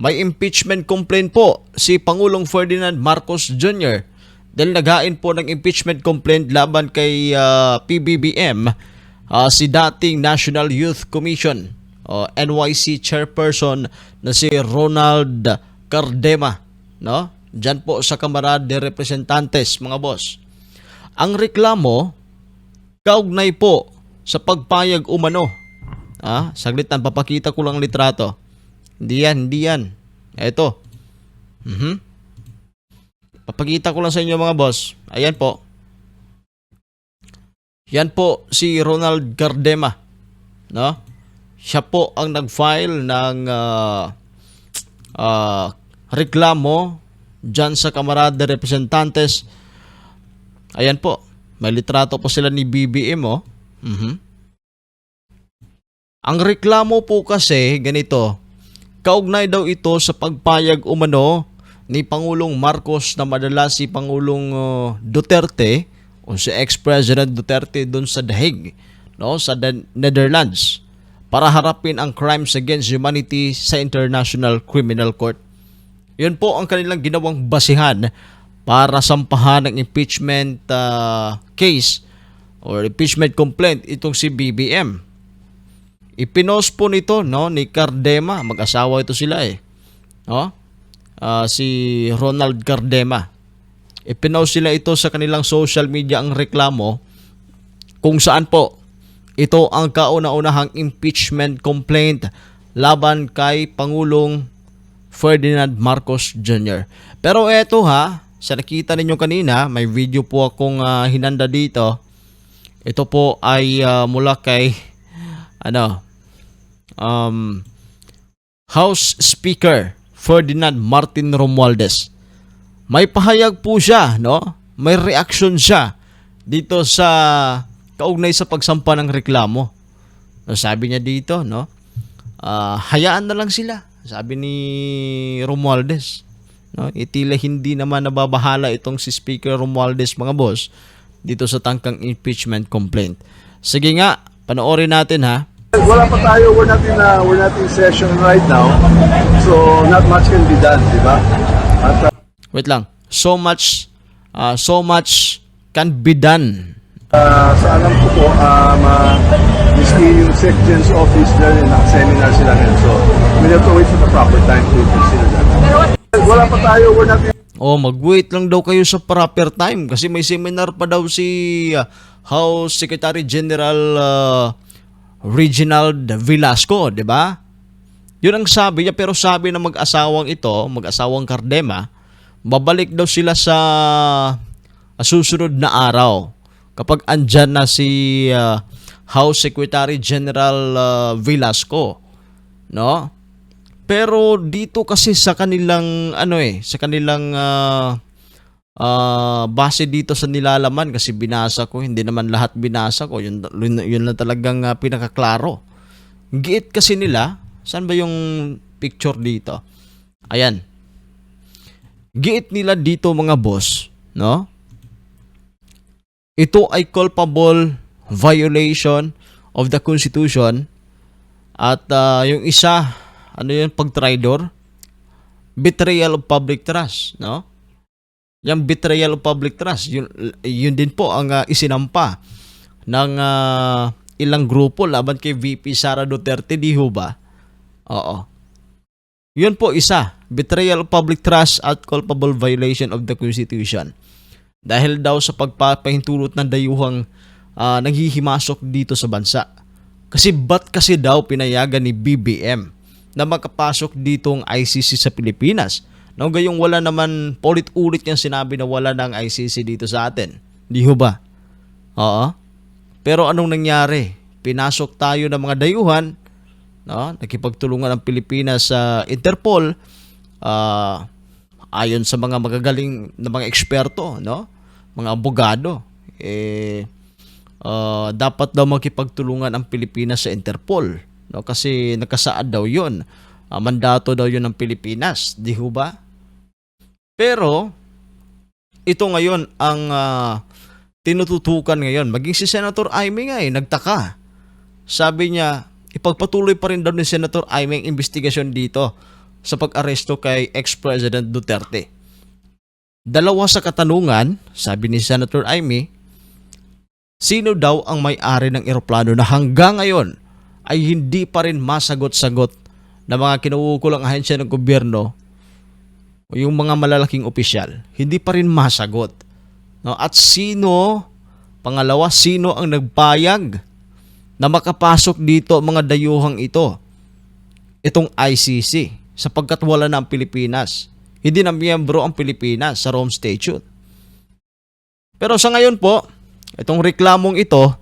may impeachment complaint po si Pangulong Ferdinand Marcos Jr. dahil naghain po ng impeachment complaint laban kay ah, PBBM ah, si dating National Youth Commission o NYC chairperson na si Ronald Cardema no? Diyan po sa Kamara de Representantes mga boss. Ang reklamo kaugnay po sa pagpayag umano. Ah saglit lang papakita ko lang ang litrato hindi yan hindi yan eto. Mhm. Papakita ko lang sa inyo mga boss. Ayan po. Yan po si Ronald Gardema no? Siya po ang nag-file ng ah, ah, reklamo dyan sa Kamara de Representantes. Ayan po, may litrato po sila ni BBM oh. Mhm. Ang reklamo po kasi ganito, kaugnay daw ito sa pagpayag umano ni Pangulong Marcos na madala si Pangulong uh, Duterte o si ex-president Duterte doon sa Dahig, no, sa The Netherlands para harapin ang crimes against humanity sa International Criminal Court. Yun po ang kanilang ginawang basihan para sampahan ng impeachment uh, case or impeachment complaint itong si BBM. Ipinost po nito no ni Cardema, mag-asawa ito sila eh. No? Ah, si Ronald Cardema. Ipinost sila ito sa kanilang social media ang reklamo kung saan po ito ang kauna-unahang impeachment complaint laban kay Pangulong Ferdinand Marcos Jr. Pero eto ha, sa nakita ninyo kanina, may video po akong ah, hinanda dito. Ito po ay ah, mula kay ano um House Speaker Ferdinand Martin Romualdez. May pahayag po siya, no? May reaction siya dito sa kaugnay sa pagsampa ng reklamo. No, sabi niya dito, no? Ah, hayaan na lang sila, sabi ni Romualdez. No, itila hindi naman nababahala itong si Speaker Romualdez mga boss dito sa tangkang impeachment complaint. Sige nga, panoorin natin ha. Wala pa tayo, we're not in a, we're not in session right now. So not much can be done, di ba? At uh, Wait lang. So much ah, so much can be done. uh, sa alam ko po, um, uh, miski yung Section's office dahil naka-seminar sila ngayon. So we have to wait for the proper time to consider that. Wala pa tayo, we're not in Oh, mag-wait lang daw kayo sa proper time kasi may seminar pa daw si ah, House Secretary General ah, Reginald Velasco, 'di ba? 'Yun ang sabi niya pero sabi ng mag-asawang ito, mag-asawang Cardema, babalik daw sila sa ah, susunod na araw kapag andyan na si ah, House Secretary General ah, Velasco, no? Pero dito kasi sa kanilang ano eh, sa kanilang ah, ah, base dito sa nilalaman kasi binasa ko, hindi naman lahat binasa ko, yun, yun, yun lang talagang ah, pinakaklaro. Giit kasi nila, saan ba yung picture dito? Ayan. Giit nila dito mga boss, no? Ito ay culpable violation of the Constitution at ah, yung isa, ano yun, pag-traidor, betrayal of public trust, no? Yung betrayal of public trust, yun, yun din po ang ah, isinampa ng ah, ilang grupo laban kay VP Sara Duterte, di ho ba? Oo. Yun po isa, betrayal of public trust at culpable violation of the Constitution. Dahil daw sa pagpapahintulot ng dayuhang ah, naghihimasok dito sa bansa. Kasi ba't kasi daw pinayagan ni BBM na makapasok ditong ICC sa Pilipinas? Nang gayong wala naman paulit-ulit niyang sinabi na wala ng ICC dito sa atin. Di ho ba? Oo. Pero anong nangyari? Pinasok tayo ng mga dayuhan, no? Nakipagtulungan ang Pilipinas sa Interpol ah, ayon sa mga magagaling na mga eksperto, no? Mga abogado, eh ah, dapat daw makipagtulungan ang Pilipinas sa Interpol, no? Kasi nakasaad daw 'yon. Ah, mandato daw 'yon ng Pilipinas, di ho ba? Pero ito ngayon ang ah, tinututukan ngayon. Maging si Senator Aimee nga eh, nagtaka. Sabi niya, ipagpatuloy pa rin daw ni Senator Aimee ang investigasyon dito sa pag-aresto kay ex-President Duterte. Dalawa sa katanungan, sabi ni Senator Amy, sino daw ang may-ari ng eroplano na hanggang ngayon ay hindi pa rin masagot-sagot ng mga kinukulang ahensya ng gobyerno yung mga malalaking opisyal. Hindi pa rin masagot. No? At sino, pangalawa, sino ang nagpayag na makapasok dito mga dayuhang ito? Itong ICC sapagkat wala na ang Pilipinas. Hindi na miyembro ang Pilipinas sa Rome Statute. Pero sa ngayon po, itong reklamong ito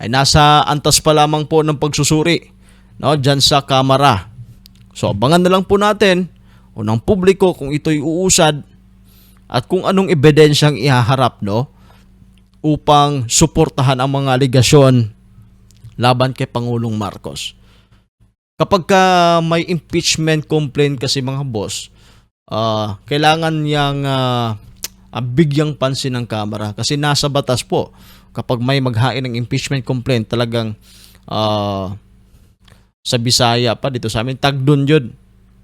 ay nasa antas pa lamang po ng pagsusuri no, dyan sa Kamara. So abangan na lang po natin o ng publiko kung ito'y uusad at kung anong ebidensyang ihaharap no upang suportahan ang mga aligasyon laban kay Pangulong Marcos. Kapag ka may impeachment complaint kasi mga boss, ah, kailangan niyang ah, bigyang pansin ng Kamara kasi nasa batas po. Kapag may maghain ng impeachment complaint talagang ah, sa Bisaya pa dito sa amin tagdon yun.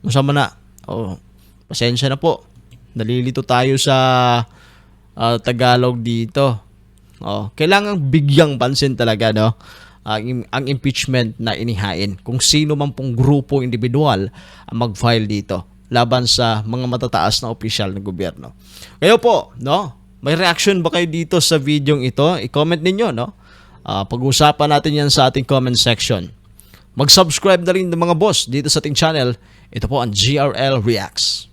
Masama na oh, pasensya na po nalilito tayo sa ah, Tagalog dito oh, kailangan bigyang pansin talaga no ang, ang impeachment na inihain kung sino man pong grupo individual ang mag-file dito laban sa mga matataas na opisyal ng gobyerno. Kayo po, no? May reaction ba kayo dito sa videong ito? I-comment ninyo, no? Ah, pag-usapan natin yan sa ating comment section. Mag-subscribe na rin ng mga boss dito sa ating channel. Ito po ang GRL Reacts.